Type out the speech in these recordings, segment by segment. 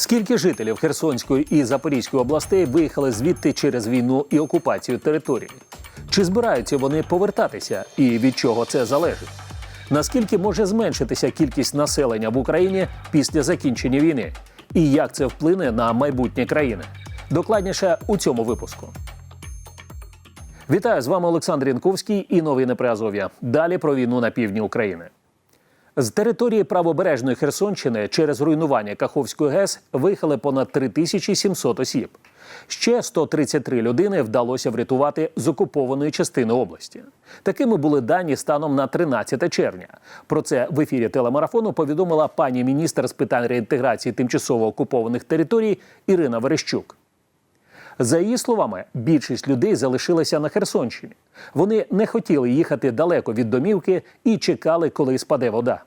Скільки жителів Херсонської і Запорізької областей виїхали звідти через війну і окупацію території? Чи збираються вони повертатися і від чого це залежить? Наскільки може зменшитися кількість населення в Україні після закінчення війни? І як це вплине на майбутнє країни? Докладніше у цьому випуску. Вітаю з вами Олександр Янковський і новини при Азов'я. Далі про війну на півдні України. З території правобережної Херсонщини через руйнування Каховської ГЕС виїхали понад 3700 осіб. Ще 133 людини вдалося врятувати з окупованої частини області. Такими були дані станом на 13 червня. Про це в ефірі телемарафону повідомила пані міністр з питань реінтеграції тимчасово окупованих територій Ірина Верещук. За її словами, більшість людей залишилася на Херсонщині. Вони не хотіли їхати далеко від домівки і чекали, коли спаде вода.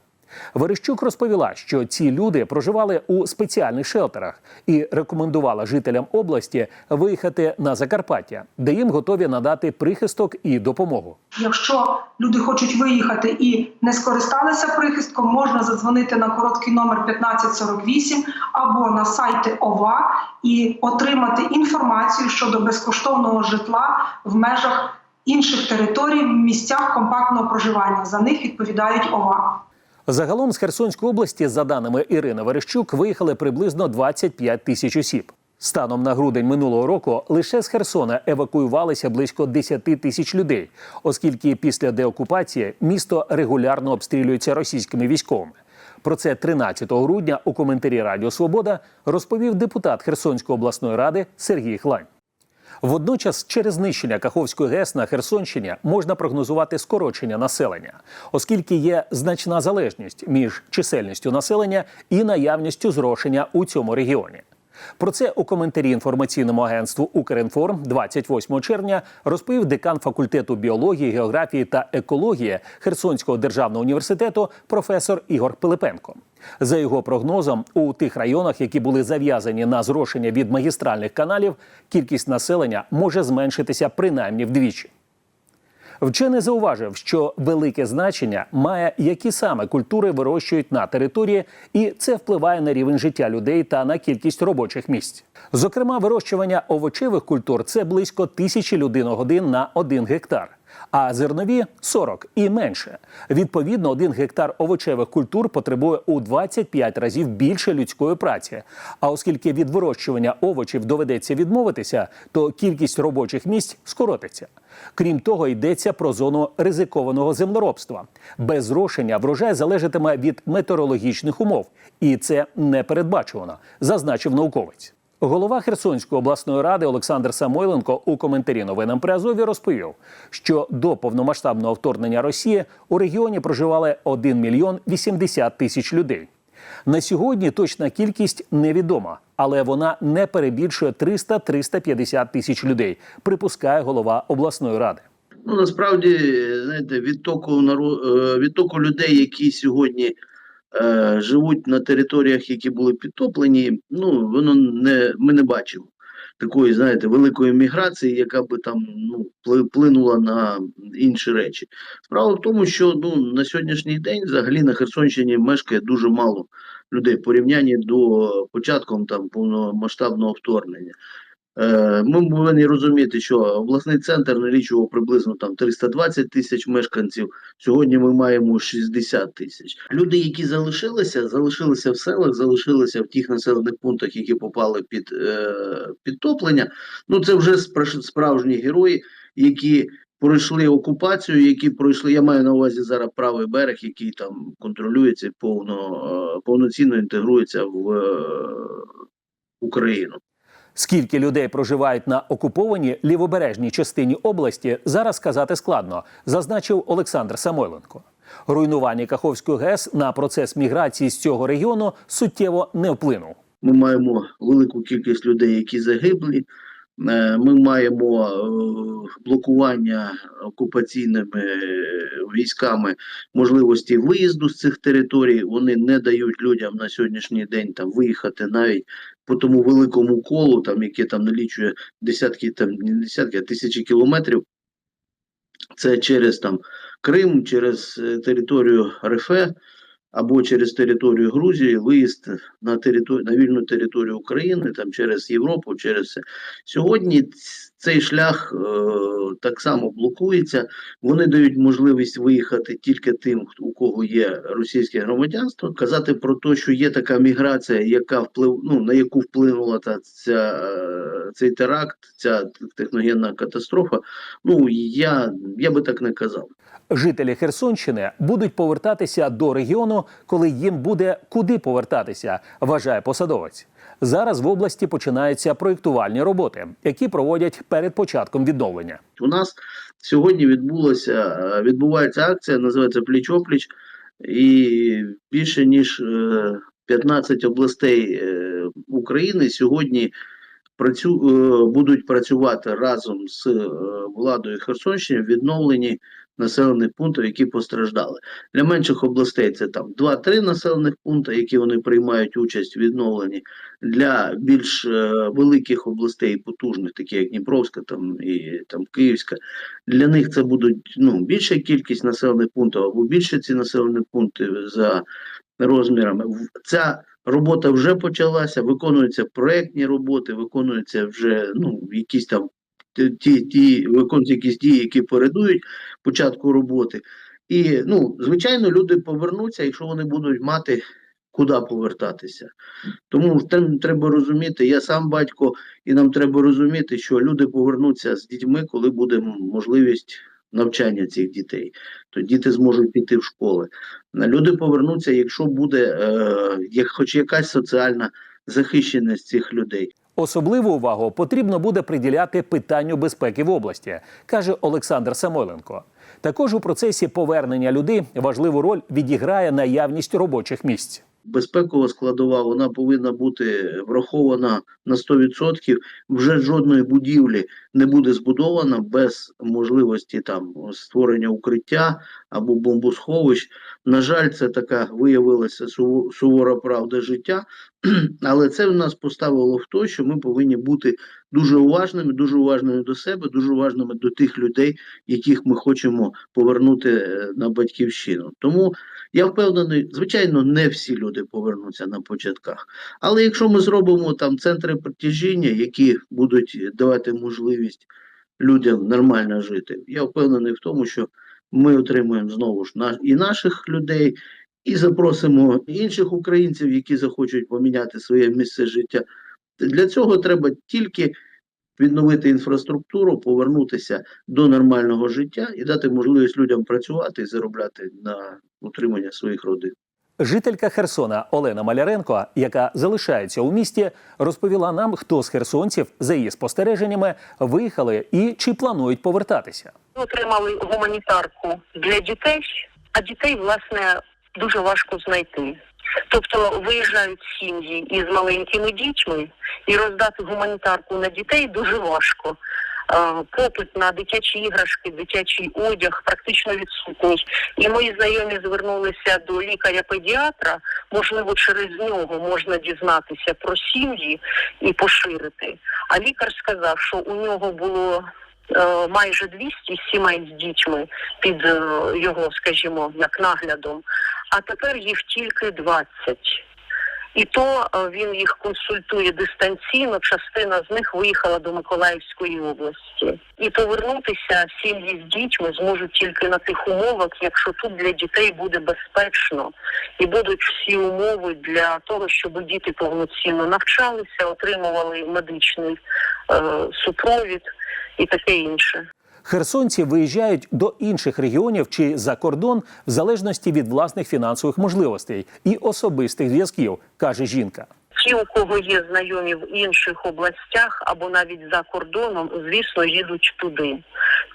Верещук розповіла, що ці люди проживали у спеціальних шелтерах і рекомендувала жителям області виїхати на Закарпаття, де їм готові надати прихисток і допомогу. Якщо люди хочуть виїхати і не скористалися прихистком, можна задзвонити на короткий номер 1548 або на сайти ОВА і отримати інформацію щодо безкоштовного житла в межах інших територій в місцях компактного проживання. За них відповідають ОВА. Загалом з Херсонської області, за даними Ірини Верещук, виїхали приблизно 25 тисяч осіб. Станом на грудень минулого року лише з Херсона евакуювалися близько 10 тисяч людей, оскільки після деокупації місто регулярно обстрілюється російськими військовими. Про це 13 грудня у коментарі Радіо Свобода розповів депутат Херсонської обласної ради Сергій Хлань. Водночас, через знищення Каховської ГЕС на Херсонщині можна прогнозувати скорочення населення, оскільки є значна залежність між чисельністю населення і наявністю зрошення у цьому регіоні. Про це у коментарі інформаційному агентству Укрінформ 28 червня розповів декан факультету біології, географії та екології Херсонського державного університету професор Ігор Пилипенко. За його прогнозом, у тих районах, які були зав'язані на зрошення від магістральних каналів, кількість населення може зменшитися принаймні вдвічі. Вчений зауважив, що велике значення має, які саме культури вирощують на території, і це впливає на рівень життя людей та на кількість робочих місць. Зокрема, вирощування овочевих культур це близько тисячі людиногодин на один гектар. А зернові 40 і менше. Відповідно, один гектар овочевих культур потребує у 25 разів більше людської праці. А оскільки від вирощування овочів доведеться відмовитися, то кількість робочих місць скоротиться. Крім того, йдеться про зону ризикованого землеробства. Без зрошення врожай залежатиме від метеорологічних умов, і це не передбачувано, зазначив науковець. Голова Херсонської обласної ради Олександр Самойленко у коментарі новинам при Азові розповів, що до повномасштабного вторгнення Росії у регіоні проживали 1 мільйон 80 тисяч людей. На сьогодні точна кількість невідома, але вона не перебільшує 300-350 тисяч людей, припускає голова обласної ради. Ну насправді, знаєте, відтоку народ відтоку людей, які сьогодні е, живуть на територіях, які були підтоплені, ну воно не ми не бачимо такої, знаєте, великої міграції, яка би там ну впли- вплинула на інші речі. Справа в тому, що ну на сьогоднішній день взагалі на Херсонщині мешкає дуже мало людей порівнянні до початком там повномасштабного вторгнення. Е, Ми повинні розуміти, що обласний центр налічував приблизно там 320 тисяч мешканців. Сьогодні ми маємо 60 тисяч. Люди, які залишилися, залишилися в селах, залишилися в тих населених пунктах, які попали під е, підтоплення. Ну це вже справжні герої, які пройшли окупацію, які пройшли. Я маю на увазі зараз правий берег, який там контролюється повно е, повноцінно інтегрується в е, Україну. Скільки людей проживають на окупованій лівобережній частині області, зараз сказати складно, зазначив Олександр Самойленко. Руйнування Каховської ГЕС на процес міграції з цього регіону суттєво не вплинув. Ми маємо велику кількість людей, які загиблі. Е, Ми маємо е, блокування окупаційними е, військами можливості виїзду з цих територій. Вони не дають людям на сьогоднішній день там виїхати навіть по тому великому колу, там яке там налічує десятки, там не десятки, а тисячі кілометрів. Це через там Крим, через е, територію РФ. Або через територію Грузії, виїзд на територію на вільну територію України, там через Європу, через все. Сьогодні цей шлях е, так само блокується. Вони дають можливість виїхати тільки тим, у кого є російське громадянство. Казати про те, що є така міграція, яка вплив, ну на яку вплинула та ця е, цей теракт, ця техногенна катастрофа. Ну я, я би так не казав. Жителі Херсонщини будуть повертатися до регіону, коли їм буде куди повертатися, вважає посадовець. Зараз в області починаються проєктувальні роботи, які проводять перед початком відновлення. У нас сьогодні відбулося е, відбувається акція, називається Пліч-опліч, і більше ніж е, 15 областей е, України сьогодні працю, е, будуть працювати разом з е, владою Херсонщини в відновленні населених пунктів, які постраждали. Для менших областей це там 2-3 населених пункти, які вони приймають участь в відновленні. Для більш е, великих областей, потужних, такі як Дніпровська, там і там Київська, для них це будуть ну більша кількість населених пунктів або більше ці населені пункти за розмірами. Ця робота вже почалася, виконуються проектні роботи, виконуються вже ну якісь там ті, ті, виконуються якісь дії, які передують початку роботи. І ну, звичайно, люди повернуться, якщо вони будуть мати куди повертатися. Тому треба розуміти, я сам батько, і нам треба розуміти, що люди повернуться з дітьми, коли буде можливість навчання цих дітей. То діти зможуть піти в школи. Люди повернуться, якщо буде е, як, хоч якась соціальна захищеність цих людей. Особливу увагу потрібно буде приділяти питанню безпеки в області, каже Олександр Самойленко. Також у процесі повернення людей важливу роль відіграє наявність робочих місць. Безпекова складова вона повинна бути врахована на 100%. Вже жодної будівлі не буде збудована без можливості там створення укриття або бомбосховищ. На жаль, це така виявилася сувора правда життя, але це в нас поставило в те, що ми повинні бути дуже уважними, дуже уважними до себе, дуже уважними до тих людей, яких ми хочемо повернути е, на батьківщину. Тому я впевнений, звичайно, не всі люди повернуться на початках. Але якщо ми зробимо там центри притяжіння, які будуть давати можливість людям нормально жити, я впевнений в тому, що ми отримуємо знову ж і наших людей, і запросимо інших українців, які захочуть поміняти своє місце життя. Для цього треба тільки відновити інфраструктуру, повернутися до нормального життя і дати можливість людям працювати і заробляти на утримання своїх родин. Жителька Херсона Олена Маляренко, яка залишається у місті, розповіла нам, хто з херсонців, за її спостереженнями, виїхали і чи планують повертатися. Ми отримали гуманітарку для дітей, а дітей, власне, дуже важко знайти. Тобто виїжджають сім'ї із маленькими дітьми і роздати гуманітарку на дітей дуже важко. Е, Попит на дитячі іграшки, дитячий одяг практично відсутній. І мої знайомі звернулися до лікаря-педіатра. Можливо, через нього можна дізнатися про сім'ї і поширити. А лікар сказав, що у нього було майже 200 сімей з дітьми під е, його, скажімо, як наглядом, а тепер їх тільки 20. І то е, він їх консультує дистанційно. Частина з них виїхала до Миколаївської області, і повернутися сім'ї з дітьми зможуть тільки на тих умовах, якщо тут для дітей буде безпечно, і будуть всі умови для того, щоб діти повноцінно навчалися, отримували медичний е, супровід і таке інше. Херсонці виїжджають до інших регіонів чи за кордон в залежності від власних фінансових можливостей і особистих зв'язків, каже жінка. Ті, у кого є знайомі в інших областях або навіть за кордоном, звісно, їдуть туди.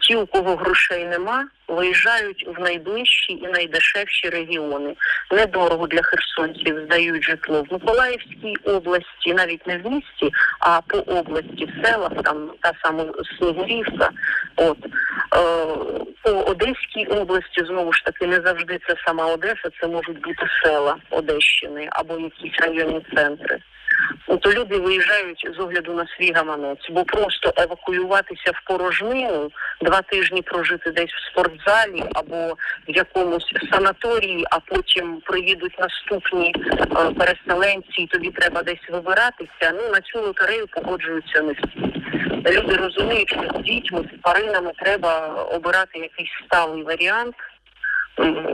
Ті, у кого грошей нема, виїжджають в найближчі і найдешевші регіони. Недорого для херсонців здають житло в Миколаївській області, навіть не в місті, а по області, в селах, там та сама Снігурівка. От е, по Одеській області знову ж таки не завжди це сама Одеса, це можуть бути села Одещини або якісь районні центри. То люди виїжджають з огляду на свій гаманець, бо просто евакуюватися в порожнину, два тижні прожити десь в спортзалі або в якомусь санаторії, а потім приїдуть наступні е, переселенці, і тобі треба десь вибиратися. Ну на цю лотерею погоджуються не всі. Люди розуміють, що з дітьми, з тваринами треба обирати якийсь сталий варіант,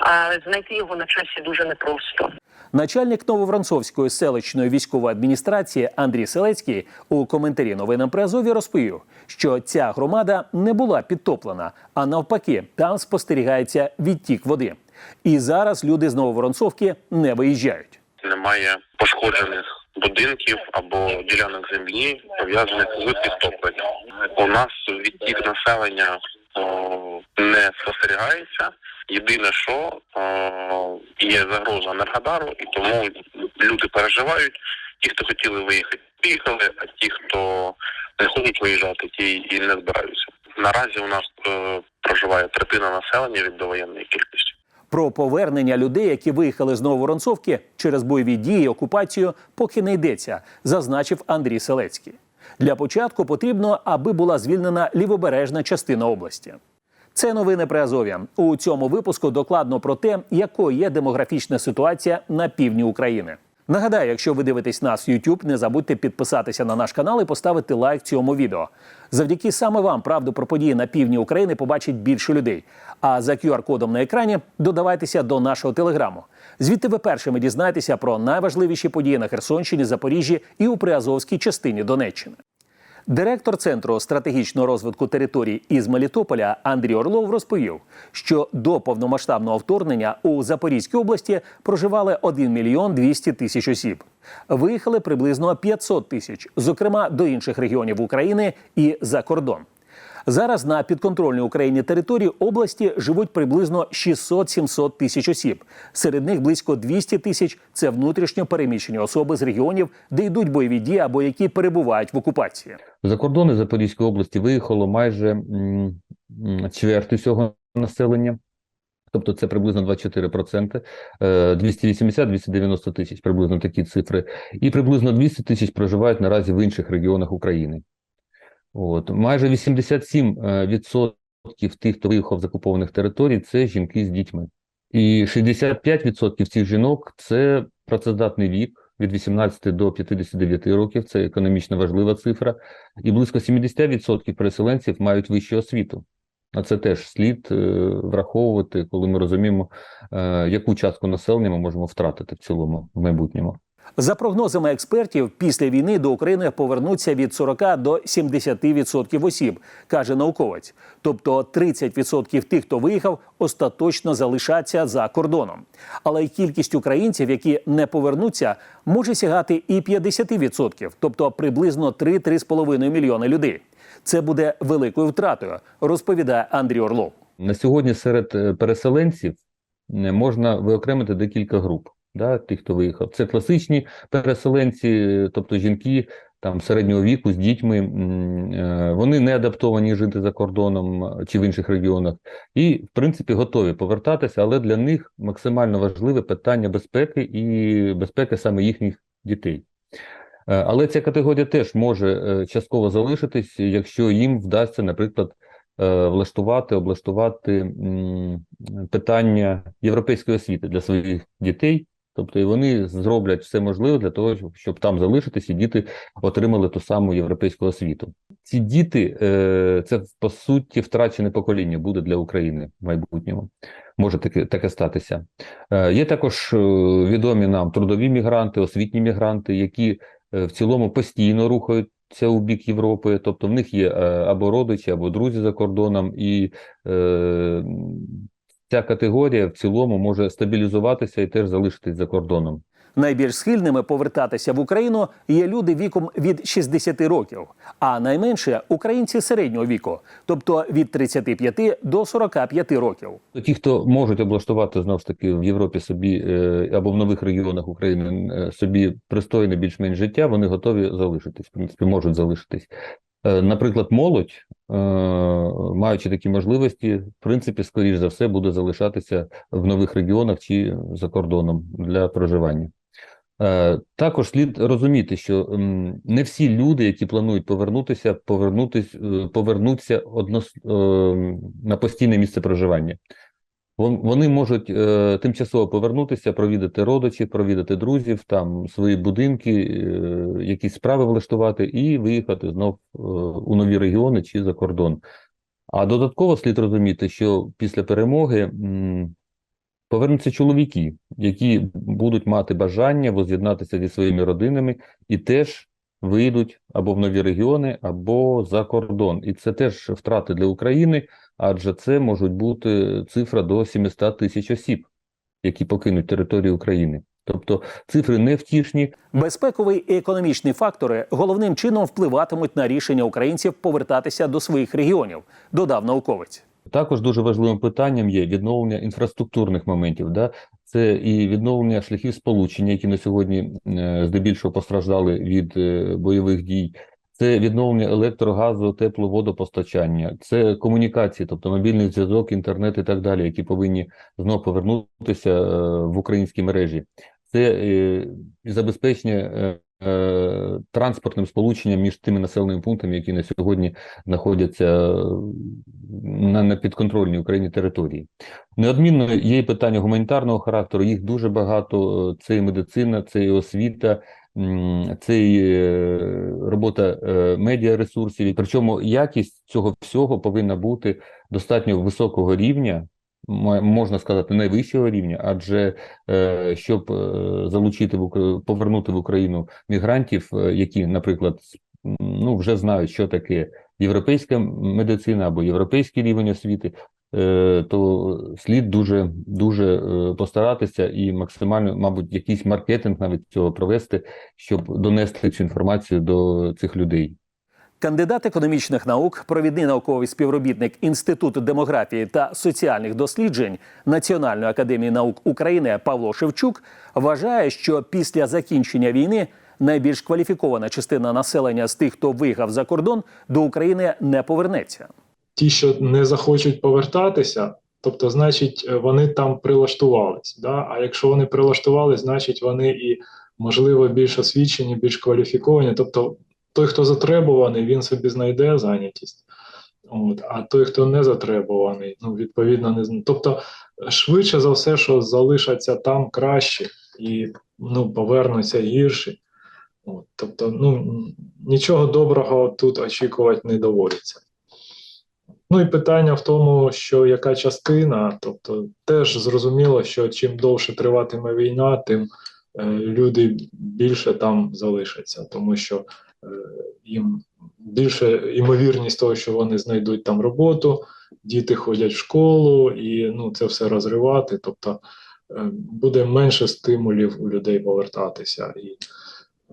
а знайти його на часі дуже непросто. Начальник Нововранцовської селищної військової адміністрації Андрій Селецький у коментарі новинам при Азові розповів, що ця громада не була підтоплена, а навпаки, там спостерігається відтік води. І зараз люди з Нововоронцовки не виїжджають. немає пошкоджених будинків або ділянок землі, пов'язаних з підтопленням. У нас відтік населення о, не спостерігається. Єдине, що о, є загроза Енергодару, і тому люди переживають. Ті, хто хотіли виїхати, поїхали, а ті, хто не хочуть виїжджати, ті і не збираються. Наразі у нас е, проживає третина населення від довоєнної кількості. Про повернення людей, які виїхали з Нововоронцовки через бойові дії, окупацію, поки не йдеться, зазначив Андрій Селецький. Для початку потрібно, аби була звільнена лівобережна частина області. Це новини при Азов'я. У цьому випуску докладно про те, якою є демографічна ситуація на півдні України. Нагадаю, якщо ви дивитесь нас в YouTube, не забудьте підписатися на наш канал і поставити лайк цьому відео. Завдяки саме вам правду про події на півдні України побачить більше людей. А за QR-кодом на екрані додавайтеся до нашого телеграму. Звідти ви першими дізнаєтеся про найважливіші події на Херсонщині, Запоріжжі і у Приазовській частині Донеччини. Директор центру стратегічного розвитку територій із Мелітополя Андрій Орлов розповів, що до повномасштабного вторгнення у Запорізькій області проживали 1 мільйон 200 тисяч осіб. Виїхали приблизно 500 тисяч, зокрема до інших регіонів України і за кордон. Зараз на підконтрольній Україні території області живуть приблизно 600-700 тисяч осіб. Серед них близько 200 тисяч це внутрішньо переміщені особи з регіонів, де йдуть бойові дії або які перебувають в окупації. За кордони Запорізької області виїхало майже чверть усього населення, тобто це приблизно 24%, е, 280-290 тисяч, приблизно такі цифри, і приблизно 200 тисяч проживають наразі в інших регіонах України. От. Майже 87% тих, хто виїхав з окупованих територій, це жінки з дітьми. І 65% цих жінок – це працездатний вік, від 18 до 59 років, це економічно важлива цифра, і близько 70% переселенців мають вищу освіту. А це теж слід е, враховувати, коли ми розуміємо, е, яку частку населення ми можемо втратити в цілому в майбутньому. За прогнозами експертів, після війни до України повернуться від 40 до 70% осіб, каже науковець. Тобто 30% тих, хто виїхав, остаточно залишаться за кордоном. Але й кількість українців, які не повернуться, може сягати і 50%, тобто приблизно 3-3,5 мільйони людей. Це буде великою втратою, розповідає Андрій Орлов. На сьогодні серед е, переселенців е, можна виокремити декілька груп. Да, тих, хто виїхав. Це класичні переселенці, тобто жінки там середнього віку з дітьми. е, Вони не адаптовані жити за кордоном е, чи в інших регіонах, і в принципі готові повертатися, але для них максимально важливе питання безпеки і безпеки саме їхніх дітей. Е, Але ця категорія теж може частково залишитись, якщо їм вдасться, наприклад, влаштувати, облаштувати питання європейської освіти для своїх дітей. Тобто і вони зроблять все можливе для того, щоб- там залишитись, і діти отримали ту саму європейську освіту. Ці діти е, це по суті втрачене покоління буде для України в майбутньому. Може таке, таке статися. Е, Є також е, відомі нам трудові мігранти, освітні мігранти, які в цілому постійно рухаються у бік Європи, тобто в них є або родичі, або друзі за кордоном, і ця категорія в цілому може стабілізуватися і теж залишитись за кордоном. Найбільш схильними повертатися в Україну є люди віком від 60 років, а найменше українці середнього віку, тобто від 35 до 45 років. Ті, хто можуть облаштувати знову ж таки в Європі собі е, або в нових регіонах України е, собі пристойне більш-менш життя, вони готові залишитись. В принципі, можуть залишитись. Е, Наприклад, молодь, е, маючи такі можливості, в принципі, скоріш за все, буде залишатися в нових регіонах чи за кордоном для проживання. Е, Також слід розуміти, що не всі люди, які планують повернутися, повернутись, е, повернуться однос, е, на постійне місце проживання. Вон- Вони можуть е, тимчасово повернутися, провідати родичів, провідати друзів, там свої будинки, е, якісь справи влаштувати і виїхати знов е, у нові регіони чи за кордон. А додатково слід розуміти, що після перемоги м, повернуться чоловіки, які будуть мати бажання воз'єднатися зі своїми родинами і теж вийдуть або в нові регіони, або за кордон. І це теж втрати для України, адже це можуть бути цифра до 700 тисяч осіб, які покинуть територію України. Тобто цифри невтішні, Безпековий і економічний фактори головним чином впливатимуть на рішення українців повертатися до своїх регіонів, додав науковець. Також дуже важливим питанням є відновлення інфраструктурних моментів. Да? Це і відновлення шляхів сполучення, які на сьогодні е, здебільшого постраждали від е, бойових дій. Це відновлення електрогазу, тепло, водопостачання, це комунікації, тобто мобільний зв'язок, інтернет і так далі, які повинні знов повернутися е, в українські мережі. Це е, забезпечення е, транспортним сполученням між тими населеними пунктами, які на сьогодні знаходяться на, на підконтрольній Україні території. Неодмінно є питання гуманітарного характеру, їх дуже багато. Це і медицина, це і освіта, це і робота е, медіаресурсів. Причому якість цього всього повинна бути достатньо високого рівня, можна сказати, найвищого рівня, адже е, щоб е, залучити в Ук- повернути в Україну мігрантів, які, наприклад, ну вже знають, що таке європейська медицина або європейський рівень освіти, то слід дуже дуже е, постаратися і максимально, мабуть, якийсь маркетинг навіть цього провести, щоб донести цю інформацію до цих людей. Кандидат економічних наук, провідний науковий співробітник Інституту демографії та соціальних досліджень Національної академії наук України Павло Шевчук вважає, що після закінчення війни найбільш кваліфікована частина населення з тих, хто виїхав за кордон, до України не повернеться. Ті, що не захочуть повертатися, тобто, значить, е, вони там прилаштувались. Да? А якщо вони прилаштувались, значить вони і, можливо, більш освічені, більш кваліфіковані. Тобто, той, хто затребуваний, він собі знайде зайнятість. От, а той, хто не затребуваний, ну, відповідно, не зна- Тобто, швидше за все, що залишаться там краще і ну, повернуться гірші. От, тобто, ну, нічого доброго тут очікувати не доводиться. Ну і питання в тому, що яка частина, тобто теж зрозуміло, що чим довше триватиме війна, тим е, люди більше там залишаться, тому що е, їм більше ймовірність того, що вони знайдуть там роботу, діти ходять в школу, і ну це все розривати. Тобто е, буде менше стимулів у людей повертатися, і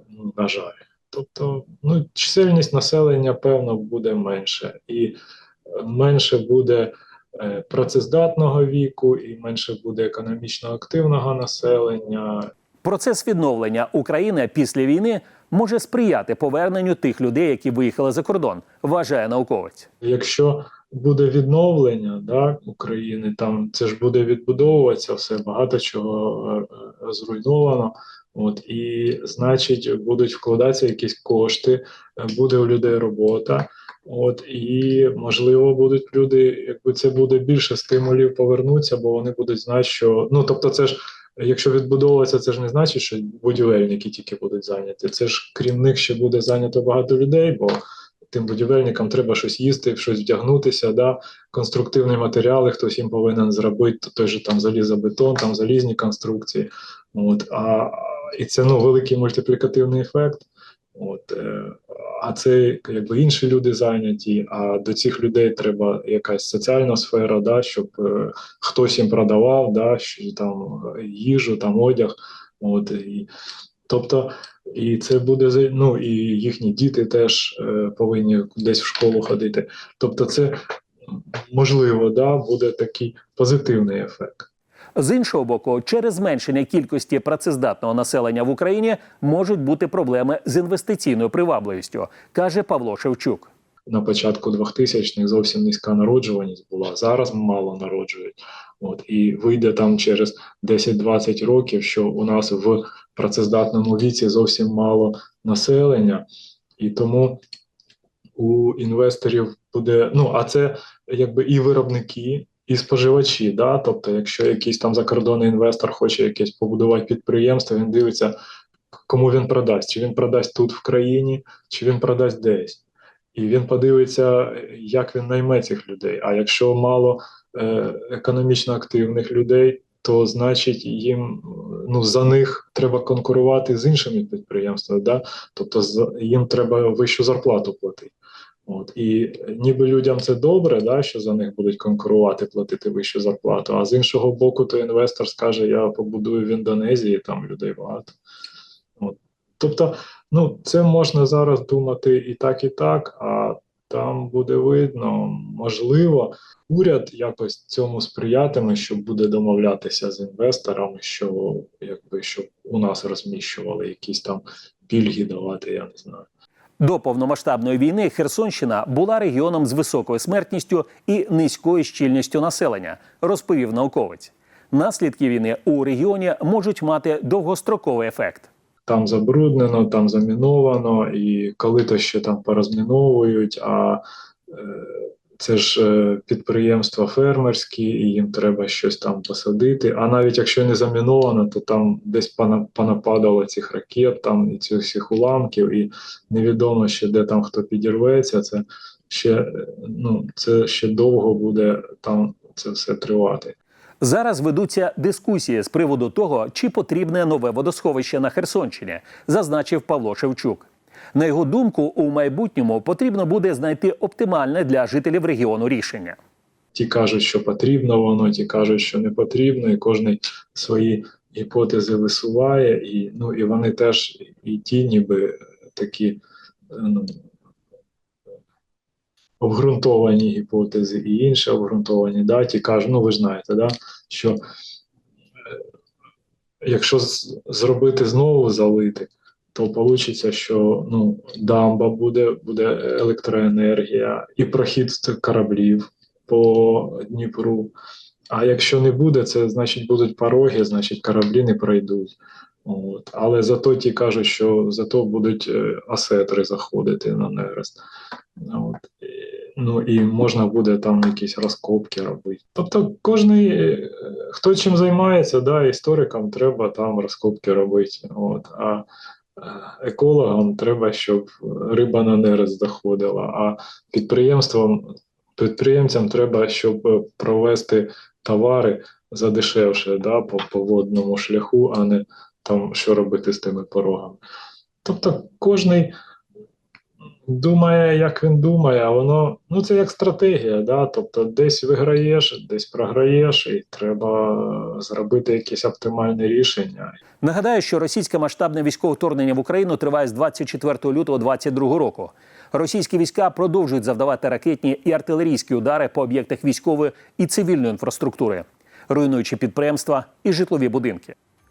ну, на жаль. Тобто, ну, чисельність населення, певно, буде менше. І менше буде е, працездатного віку і менше буде економічно активного населення. Процес відновлення України після війни може сприяти поверненню тих людей, які виїхали за кордон, вважає науковець. Якщо буде відновлення да, України, там це ж буде відбудовуватися все, багато чого е, е, зруйновано. От і значить, будуть вкладатися якісь кошти, буде у людей робота. От і можливо будуть люди, якби це буде більше стимулів повернутися, бо вони будуть знати, що ну тобто, це ж якщо відбудовуватися, це ж не значить, що будівельники тільки будуть зайняті. Це ж крім них ще буде зайнято багато людей, бо тим будівельникам треба щось їсти, щось вдягнутися, да, конструктивні матеріали, хтось їм повинен зробити, той же там залізобетон, там залізні конструкції. От, а, і це ну, великий мультиплікативний ефект. От, е, а це якби інші люди зайняті, а до цих людей треба якась соціальна сфера, да, щоб е, хтось їм продавав, да, там, їжу, там, одяг. От, і, тобто, і це буде ну, і їхні діти теж е, повинні десь в школу ходити. Тобто, це можливо, да, буде такий позитивний ефект. З іншого боку, через зменшення кількості працездатного населення в Україні можуть бути проблеми з інвестиційною привабливістю, каже Павло Шевчук. на початку 2000-х зовсім низька народжуваність була. Зараз мало народжують. От, і вийде там через 10-20 років, що у нас в працездатному віці зовсім мало населення, і тому у інвесторів буде. Ну, а це якби і виробники, і споживачі. Да? Тобто, якщо якийсь там закордонний інвестор хоче якесь побудувати підприємство, він дивиться, кому він продасть, чи він продасть тут в країні, чи він продасть десь. І він подивиться, як він найме цих людей. А якщо мало е, економічно активних людей, то значить їм ну за них треба конкурувати з іншими підприємствами. Да? Тобто їм треба вищу зарплату платити. От і ніби людям це добре, да, що за них будуть конкурувати, платити вищу зарплату. А з іншого боку, то інвестор скаже: Я побудую в Індонезії, там людей багато. От. Тобто, ну це можна зараз думати і так, і так. А там буде видно, можливо, уряд якось цьому сприятиме, що буде домовлятися з інвесторами, що якби щоб у нас розміщували якісь там пільги давати, я не знаю. До повномасштабної війни Херсонщина була регіоном з високою смертністю і низькою щільністю населення, розповів науковець. Наслідки війни у регіоні можуть мати довгостроковий ефект. там забруднено, там заміновано, і коли то ще там порозміновують, а е, це ж е, підприємства фермерські, і їм треба щось там посадити. А навіть якщо не заміновано, то там десь пона- понападало цих ракет, там і цих всіх уламків, і невідомо ще де там хто підірветься. Це ще е, ну це ще довго буде там це все тривати. Зараз ведуться дискусії з приводу того, чи потрібне нове водосховище на Херсонщині, зазначив Павло Шевчук. На його думку, у майбутньому потрібно буде знайти оптимальне для жителів регіону рішення. ті кажуть, що потрібно воно, ті кажуть, що не потрібно, і кожен свої гіпотези висуває, і, ну, і вони теж і ті, ніби такі ну, обґрунтовані гіпотези, і інші обґрунтовані. Да? Ті кажуть, ну ви ж знаєте, да? що е, якщо зробити знову залити, то вийде, що ну, дамба буде, буде електроенергія і прохід кораблів по Дніпру. А якщо не буде, це значить будуть пороги, значить кораблі не пройдуть. От. Але зато ті кажуть, що зато будуть е, асетри заходити на нерест. От. Ну і можна буде там якісь розкопки робити. Тобто, кожний, е, хто чим займається, да, історикам треба там розкопки робити. От. А екологам треба, щоб риба на нерест заходила. А підприємствам підприємцям треба, щоб е, провести товари задешевше да, по, по водному шляху, а не там що робити з тими порогами. Тобто кожний думає, як він думає, воно ну це як стратегія. Да? Тобто десь виграєш, десь програєш, і треба зробити якесь оптимальне рішення. Нагадаю, що російське масштабне військове вторгнення в Україну триває з 24 лютого 2022 року. Російські війська продовжують завдавати ракетні і артилерійські удари по об'єктах військової і цивільної інфраструктури, руйнуючи підприємства і житлові будинки.